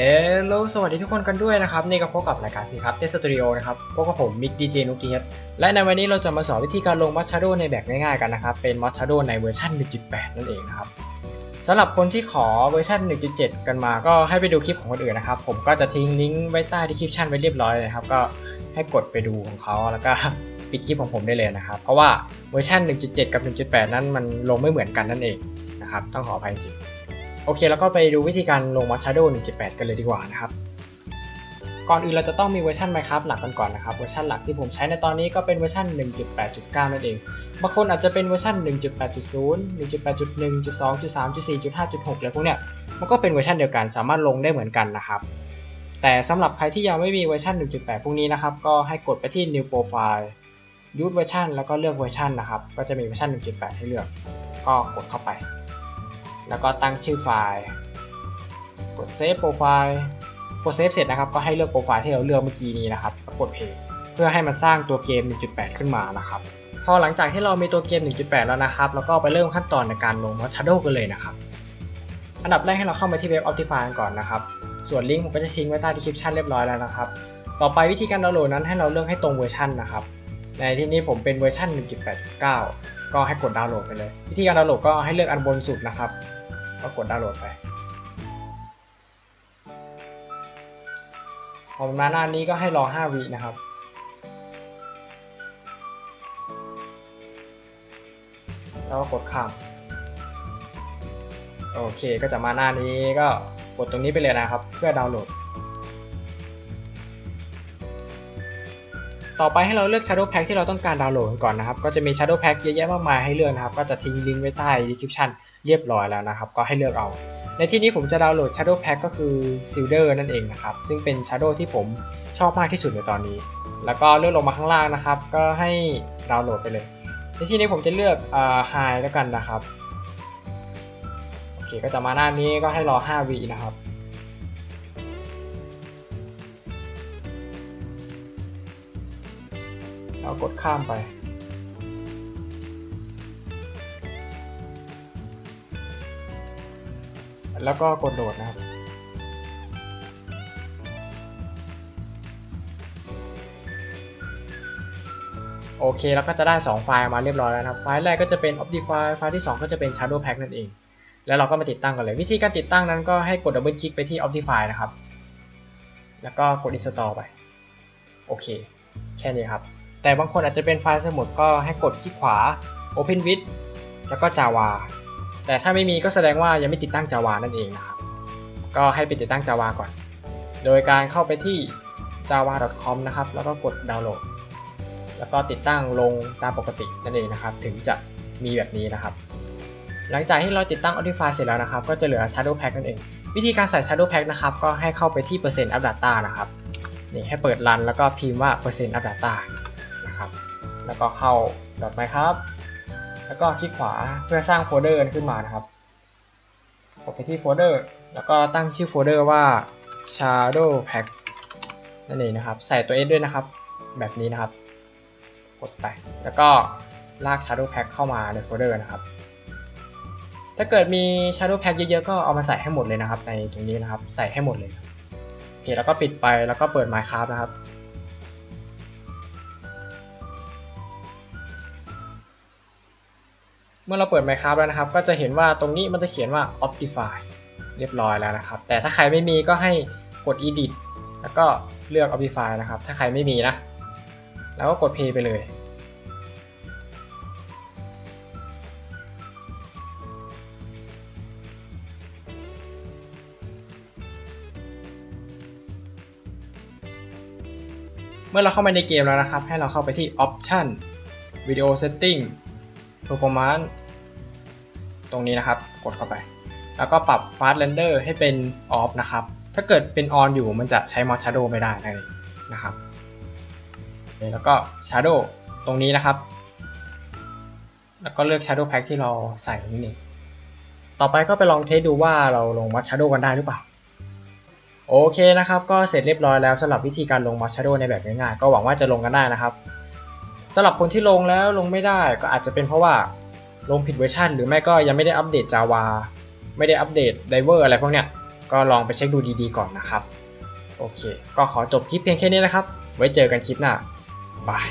ฮลโลสวัสดีทุกคนกันด้วยนะครับ นี่ก็พบกับรายการสิครับเตสตูดิโอนะครับ พบกับผมมิกดีเจนุกเกียรและในวันนี้เราจะมาสอนวิธีการลงมัชชาโดในแบบง่ายๆกันนะครับ เป็นมัชชาโดในเวอร์ชัน1.8 นั่นเองนะครับสำหรับคนที่ขอเวอร์ชัน1.7 กันมาก็ให้ไปดูคลิปของคนอื่นนะครับ ผมก็จะทิ้งลิงก์ไว้ใต้ดีคริปชันไว้เรียบร้อยเลยนะครับ ก็ให้กดไปดูของเขาแล้วก็ปิดคลิปของผมได้เลยนะครับ เพราะว่าเวอร์ชัน1.7 กับ 1.8 นั้นมันลงไม่เหมือนกันนั่นเองนะครับ ต้องขออภัยจริง โอเค แล้วก็ไปดูวิธีการลง m a s h a d o w 1.8 กันเลยดีกว่านะครับ ก่อนอื่นเราจะต้องมีเวอร์ชัน Minecraft หลักกันก่อนนะครับ เวอร์ชันหลักที่ผมใช้ในตอนนี้ก็เป็นเวอร์ชัน 1.8.9 นั่นเอง บางคนอาจจะเป็นเวอร์ชัน 1.8.0 1.8.1 1.2 3 4 5 6อะไรพวกเนี้ย มันก็เป็นเวอร์ชันเดียวกัน สามารถลงได้เหมือนกันนะครับ แต่สำหรับใครที่ยังไม่มีเวอร์ชัน1.8 พวกนี้นะครับ ก็ให้กดไปที่ New Profile Use Version แล้วก็เลือกเวอร์ชันนะครับ ก็จะมีเวอร์ชัน1.8 ให้เลือก ก็กดเข้าไป แล้วก็ตั้งชื่อไฟล์ กดเซฟโปรไฟล์กดเซฟเสร็จนะครับก็ให้เลือกโปรไฟล์ที่เราเลือกเมื่อกี้นี้นะครับแล้วกดเพย์เพื่อให้มันสร้างตัวเกม 1.8 ขึ้นมานะครับพอหลังจากที่เรามีตัวเกม 1.8 แล้วนะครับแล้วก็ไปเริ่มขั้นตอนในการลง Shadow กันเลยนะครับ อันดับแรกให้เราเข้ามาที่เว็บ Optify ก่อนนะครับ ส่วนลิงก์ผมก็จะทิ้งไว้ใต้ description เรียบร้อยแล้วนะครับ ต่อไปวิธีการดาวน์โหลดนั้นให้เราเลือกให้ตรงเวอร์ชันนะครับ ในที่นี้ผมเป็นเวอร์ชัน1.8.9 ก็ให้กดดาวน์โหลดไปเลย วิธีการดาวน์โหลดก็ให้เลือกอันบนสุดนะครับ ก็กดดาวน์โหลดไป พอมาหน้านี้ก็ให้รอ 5 วินะครับ แล้วก็กดข้ามโอเคก็จะมาหน้านี้ก็กดตรงนี้ไปเลยนะครับ เพื่อดาวน์โหลด ต่อไปให้เราเลือก Shadow Pack ที่เราต้องการดาวน์โหลดกันก่อนนะครับ ก็จะมี Shadow Pack เยอะแยะมากมายให้เลือกนะครับ ก็จะทิ้งลิงก์ไว้ใต้ description เรียบร้อยแล้วนะครับ ก็ให้เลือกเอา ในที่นี้ผมจะดาวน์โหลด Shadow Pack ก็คือ Silder นั่นเองนะครับ ซึ่งเป็น Shadow ที่ผมชอบมากที่สุดในตอนนี้ แล้วก็เลื่อนลงมาข้างล่างนะครับ ก็ให้ดาวน์โหลดไปเลย ในที่นี้ผมจะเลือกอ่า High แล้วกันนะครับโอเคก็จะมาหน้านี้ก็ให้รอ 5วินะครับแล้วกดข้ามไป แล้วก็กดโหลดนะครับ โอเคแล้วก็จะได้ 2 ไฟล์มาเรียบร้อยแล้วนะครับ ไฟล์แรกก็จะเป็น Optify ไฟล์ที่ 2 ก็จะเป็น Shadow Pack นั่นเอง แล้วเราก็มาติดตั้งกันเลย วิธีการติดตั้งนั้นก็ให้กดดับเบิลคลิกไปที่ Optify นะครับ แล้วก็กด Install ไป โอเค แค่นี้ครับ แต่บางคนอาจจะเป็นไฟล์สมุดก็ให้กดคลิกขวา Open with แล้วก็ Java แต่ถ้าไม่มีก็แสดงว่ายังไม่ติดตั้ง Java นั่นเองนะครับ ก็ให้ไปติดตั้ง Java ก่อน โดยการเข้าไปที่ java.com นะครับ แล้วก็กดดาวน์โหลด แล้วก็ติดตั้งลงตามปกตินั่นเองนะครับ ถึงจะมีแบบนี้นะครับ หลังจากที่เราติดตั้ง Optify เสร็จแล้วนะครับ ก็จะเหลือ Shadow Pack นั่นเอง วิธีการใส่ Shadow Pack นะครับ ก็ให้เข้าไปที่ percent up data นะครับ นี่ให้เปิดรันแล้วก็พิมพ์ว่า percent up data นะครับ แล้วก็เข้า dot my ครับ แล้วก็คลิกขวาเพื่อสร้างโฟลเดอร์ขึ้นมานะครับกดไปที่โฟลเดอร์ แล้วก็ตั้งชื่อโฟลเดอร์ว่า shadow pack นั่นเองนะครับ ใส่ตัว S ด้วยนะครับ แบบนี้นะครับ กดไป แล้วก็ลาก shadow pack เข้ามาในโฟลเดอร์นะครับ ถ้าเกิดมี shadow pack เยอะๆ ก็เอามาใส่ให้หมดเลยนะครับ ในตรงนี้นะครับ ใส่ให้หมดเลย โอเค แล้วก็ปิดไป แล้วก็เปิด Minecraft นะครับ มื่อเราเปิด Minecraft แล้วนะครับ ก็จะเห็นว่าตรงนี้มันจะเขียนว่า Optify เรียบร้อยแล้วนะครับ แต่ถ้าใครไม่มีก็ให้กด Edit แล้วก็เลือก Optify นะครับ ถ้าใครไม่มีนะ แล้วก็กด Play ไปเลย เมื่อเราเข้ามาในเกมแล้วนะครับ ให้เราเข้าไปที่ Option Video Setting Performance ตรงนี้นะครับ กดเข้าไป แล้วก็ปรับ Fast Render ให้เป็น Off นะครับ ถ้าเกิดเป็น On อยู่มันจะใช้ Mod Shadow ไม่ได้นั่นเองนะครับ แล้วก็ Shadow ตรงนี้นะครับ แล้วก็เลือก Shadow Pack ที่เราใส่นี่เองต่อไปก็ไปลองเทสดูว่าเราลง Mod Shadow กันได้หรือเปล่าโอเคนะครับ ก็เสร็จเรียบร้อยแล้วสำหรับวิธีการลง Mod Shadow ในแบบง่ายๆ ก็หวังว่าจะลงกันได้นะครับสำหรับคนที่ลงแล้วลงไม่ได้ก็อาจจะเป็นเพราะว่า ลงผิดเวอร์ชันหรือไม่ก็ยังไม่ได้อัปเดต Java ไม่ได้อัปเดต Driver อะไรพวกเนี้ยก็ลองไปเช็คดูดีๆก่อนนะครับ โอเค ก็ขอจบคลิปเพียงแค่นี้นะครับ ไว้เจอกันคลิปหน้าบาย